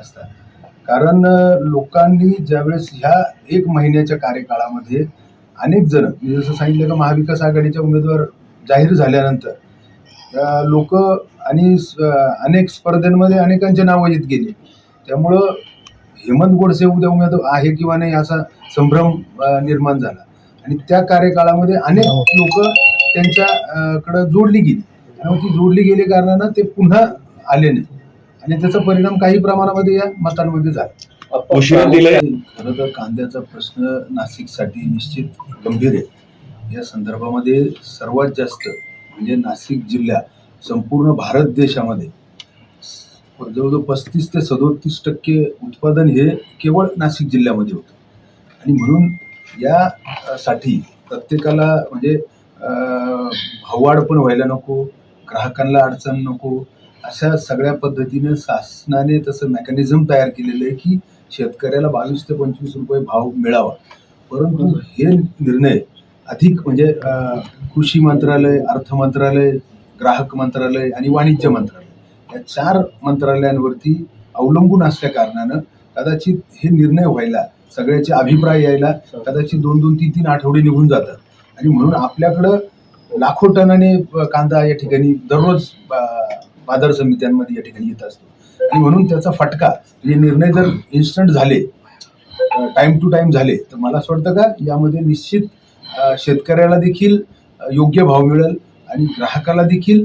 असतात. कारण लोकांनी ज्यावेळेस ह्या एक महिन्याच्या कार्यकाळामध्ये अनेक जण मी जसं सांगितलं का महाविकास आघाडीच्या उमेदवार जाहीर झाल्यानंतर लोक आणि अनेक स्पर्धेमध्ये अनेकांचे नावं येत गेले. त्यामुळं हेमंत गोडसे उद्या उमेदवार आहे किंवा नाही असा संभ्रम निर्माण झाला. आणि त्या कार्यकाळामध्ये अनेक लोक त्यांच्याकडं जोडली गेली. ती जोडली गेली कारणानं ते पुन्हा आले नाही आणि त्याचा परिणाम काही प्रमाणामध्ये या मतांमध्ये झाला. उशिरा दिलंय. खरं तर कांद्याचा प्रश्न नाशिकसाठी निश्चित गंभीर आहे. या संदर्भामध्ये सर्वात जास्त म्हणजे नाशिक जिल्हा संपूर्ण भारत देशामध्ये जवळजवळ पस्तीस ते सदोतीस टक्के उत्पादन हे केवळ नाशिक जिल्ह्यामध्ये होतं. आणि म्हणून या अ, साठी प्रत्येकाला म्हणजे अ, भाववाढ पण व्हायला नको ग्राहकांना अडचण नको अशा सगळ्या पद्धतीने शासनाने तसं मेकॅनिझम तयार केलेलं आहे की शेतकऱ्याला बावीस ते पंचवीस रुपये भाव मिळावा. परंतु हे निर्णय अधिक म्हणजे कृषी मंत्रालय अर्थ मंत्रालय ग्राहक मंत्रालय आणि वाणिज्य मंत्रालय या चार मंत्रालयांवरती अवलंबून असल्या कारणानं कदाचित हे निर्णय व्हायला सगळ्याचे अभिप्राय यायला कदाचित दोन दोन तीन तीन आठवडे निघून जातात. आणि म्हणून आपल्याकडं लाखो टनाने कांदा या ठिकाणी दररोज बाजार समित्यांमध्ये या ठिकाणी येत असतो. आणि म्हणून त्याचा फटका म्हणजे निर्णय जर इन्स्टंट झाले टाइम टू टाइम झाले तर मला असं वाटतं का यामध्ये निश्चित शेतकऱ्याला देखील योग्य भाव मिळेल आणि ग्राहकाला देखील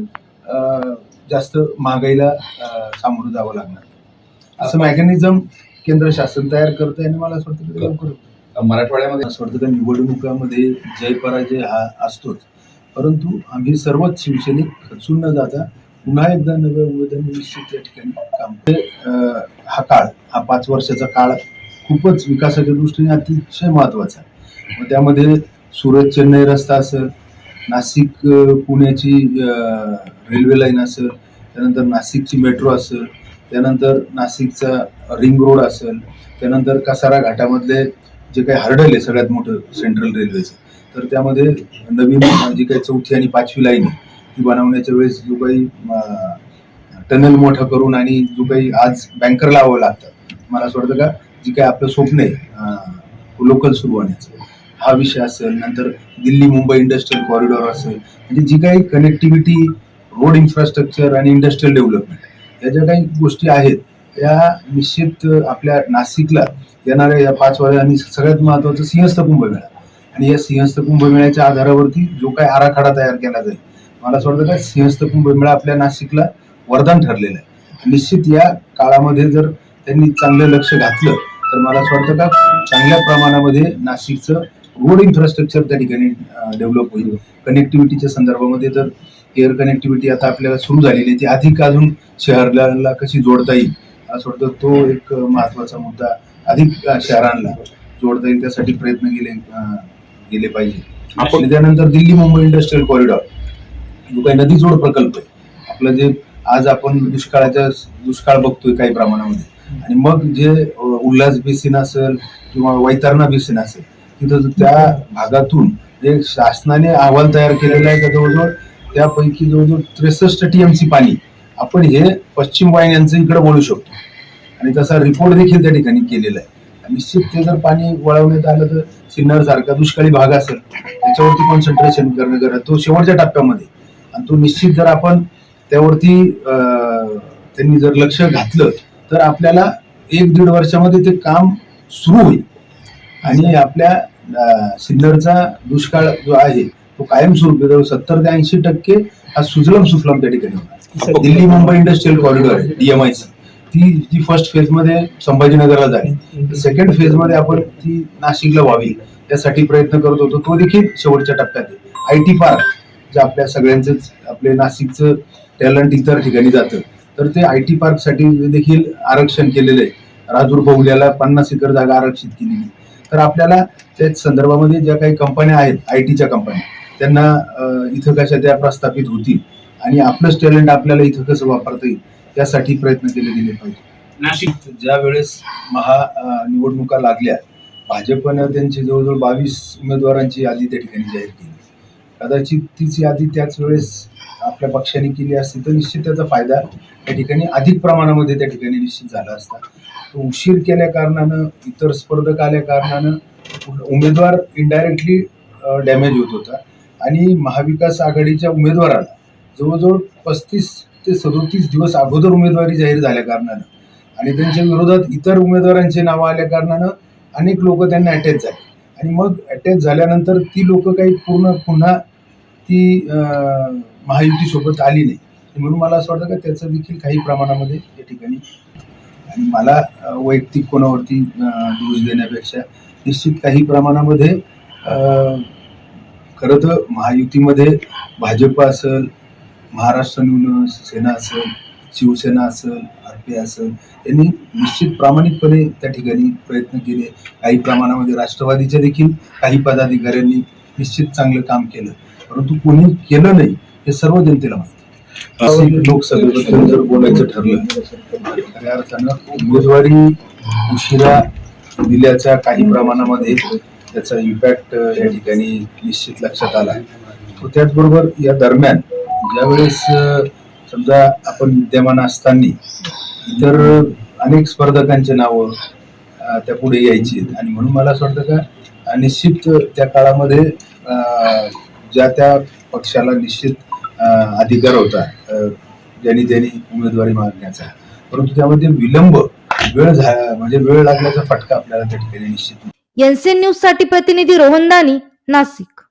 जास्त महागाईला सामोरं जावं लागणार. असं मेकॅनिझम केंद्र शासन तयार करतंय आणि मला असं वाटतं लवकर. मराठवाड्यामध्ये असं वाटतं का निवडणुकामध्ये जय पराजय हा असतोच. परंतु आम्ही सर्वच शिवसैनिक खचून न जाता पुन्हा एकदा नवे उमेदवार निश्चित या ठिकाणी काम ते, हा काळ हा पाच वर्षाचा काळ खूपच विकासाच्या दृष्टीने अतिशय महत्त्वाचा आहे. मग त्यामध्ये सुरत चेन्नई रस्ता असेल नाशिक पुण्याची रेल्वे लाईन असेल त्यानंतर नाशिकची मेट्रो असेल त्यानंतर नाशिकचा रिंग रोड असेल त्यानंतर कसारा घाटामधले जे काही हर्डल आहे सगळ्यात मोठं सेंट्रल रेल्वेचं तर त्यामध्ये नवीन जी काही चौथी आणि पाचवी लाईन आहे ती बनवण्याच्या वेळेस जो काही टनल मोठं करून आणि जो काही आज बँकर लावावं लागतं. मला असं वाटतं का जी काही आपलं स्वप्न आहे लोकल सुरू होण्याचं. हा विषय असेल नंतर दिल्ली मुंबई इंडस्ट्रियल कॉरिडॉर असेल म्हणजे जी काही कनेक्टिव्हिटी रोड इन्फ्रास्ट्रक्चर आणि इंडस्ट्रियल डेव्हलपमेंट या ज्या काही गोष्टी आहेत या निश्चित आपल्या नाशिकला येणाऱ्या या पाच वर्ष आणि सगळ्यात महत्त्वाचं सिंहस्थ कुंभमेळा. आणि या सिंहस्थ कुंभमेळ्याच्या आधारावरती जो काही आराखडा तयार केला जाईल मला असं वाटतं का सिंहस्थ कुंभमेळा आपल्या नाशिकला वरदान ठरलेलं आहे. निश्चित या काळामध्ये जर त्यांनी चांगलं लक्ष घातलं तर मला असं वाटतं का चांगल्या प्रमाणामध्ये नाशिकचं रोड इन्फ्रास्ट्रक्चर त्या ठिकाणी डेव्हलप होईल. कनेक्टिव्हिटीच्या संदर्भामध्ये तर एअर कनेक्टिव्हिटी आता आपल्याला सुरू झालेली आहे ती अधिक अजून शहराला कशी जोडता येईल असं वाटतं तो एक महत्त्वाचा मुद्दा अधिक शहरांना जोडता येईल त्यासाठी प्रयत्न केले गेले पाहिजे. त्यानंतर दिल्ली मुंबई इंडस्ट्रियल कॉरिडॉर जो काही नदी जोड प्रकल्प आहे आपलं जे आज आपण दुष्काळाच्या दुष्काळ बघतोय काही प्रमाणामध्ये. आणि मग जे उल्हास बेसिन असेल किंवा वैतरणा बेसिन असेल तिथं त्या भागातून जे शासनाने अहवाल तयार केलेला आहे का जवळजवळ त्यापैकी जवळजवळ त्रेसष्ट टीएमसी पाणी आपण हे पश्चिम वाहिन्यांचं इकडे बोलू शकतो. आणि तसा रिपोर्ट देखील त्या ठिकाणी केलेला आहे. आणि निश्चित ते जर पाणी वळवण्यात आलं तर सिन्नर सारखा दुष्काळी भाग असेल त्याच्यावरती कॉन्सन्ट्रेशन करणं गरज तो शेवटच्या टप्प्यामध्ये. आणि तो निश्चित जर आपण त्यावरती त्यांनी जर लक्ष घातलं तर आपल्याला एक दीड वर्षामध्ये ते काम सुरू होईल. आणि आपल्या सिन्नरचा दुष्काळ जो आहे तो कायमस्वरूपी जवळ सत्तर ते ऐंशी टक्के हा सुजलम सुफलम त्या ठिकाणी होणार. दिल्ली मुंबई इंडस्ट्रियल कॉरिडॉर आहे डीएमआयसी ती जी फर्स्ट फेजमध्ये संभाजीनगरला झाली सेकंड फेजमध्ये आपण ती नाशिकला व्हावी यासाठी प्रयत्न करत होतो. तो देखील शेवटच्या टप्प्यात आहे. आय टी पार्क जे आपल्या सगळ्यांचंच आपले नाशिकचं टॅलेंट इतर ठिकाणी जातं. तर ते आय टी पार्कसाठी देखील आरक्षण केलेलं आहे. राजूर बहुल्याला पन्नास एकर जागा आरक्षित केलेली. आहे. तर आपल्याला त्याच संदर्भामध्ये ज्या काही कंपन्या आहेत आय टीच्या कंपन्या त्यांना इथं कशा त्या प्रस्थापित होतील आणि आपलंच टॅलेंट आपल्याला इथं कसं वापरता येईल त्यासाठी प्रयत्न केले गेले पाहिजे. नाशिक ज्या वेळेस महा निवडणुका लागल्या भाजपनं त्यांची जवळजवळ बावीस उमेदवारांची यादी त्या ठिकाणी जाहीर केली. कदाचित तीच यादी त्याच वेळेस आपल्या पक्षाने केली असती तर निश्चित त्याचा फायदा त्या ठिकाणी अधिक प्रमाणामध्ये त्या ठिकाणी निश्चित झाला असता. तो उशीर केल्या कारणानं इतर स्पर्धक आल्या कारणानं उमेदवार इनडायरेक्टली डॅमेज होत होता. आणि महाविकास आघाडीच्या उमेदवाराला जवळजवळ पस्तीस ते सदोतीस दिवस अगोदर उमेदवारी जाहीर झाल्या कारणानं आणि त्यांच्या विरोधात इतर उमेदवारांची नावं आल्या कारणानं अनेक लोक त्यांना अटॅच झाले. आणि मग अटॅच झाल्यानंतर ती लोक काही पूर्ण पुन्हा ती महायुती महायुतीसोबत आली नाही. म्हणून मला असं वाटतं का त्याचं देखील काही प्रमाणामध्ये या ठिकाणी आणि मला वैयक्तिक कोणावरती दोष देण्यापेक्षा निश्चित काही प्रमाणामध्ये खरं तर महायुतीमध्ये भाजप असेल महाराष्ट्र न्यून सेना असेल शिवसेना असेल आर पी असेल यांनी निश्चित प्रामाणिकपणे त्या ठिकाणी प्रयत्न केले. काही प्रमाणामध्ये राष्ट्रवादीच्या देखील काही पदाधिकाऱ्यांनी निश्चित चांगलं काम केलं. परंतु कोणी केलं नाही हे सर्व जनतेला माहिती लोकसभेबद्दल जर बोलायचं ठरलं खऱ्या अर्थानं उमेदवारी उशिरा दिल्याच्या काही प्रमाणामध्ये त्याचा इम्पॅक्ट या ठिकाणी निश्चित लक्षात आला. त्याचबरोबर या दरम्यान ज्यावेळेस समजा आपण विद्यमान असताना इतर अनेक स्पर्धकांचे नावं त्या पुढे यायची आणि म्हणून मला असं वाटतं का निश्चित त्या काळामध्ये ज्या त्या पक्षाला निश्चित अधिकार होता ज्यांनी त्यांनी उमेदवारी मागण्याचा. परंतु त्यामध्ये विलंब वेळ झाला म्हणजे वेळ लागल्याचा फटका आपल्याला त्या ठिकाणी निश्चित एनसीएन न्यूजसाठी प्रतिनिधी रोहन दानी नाशिक.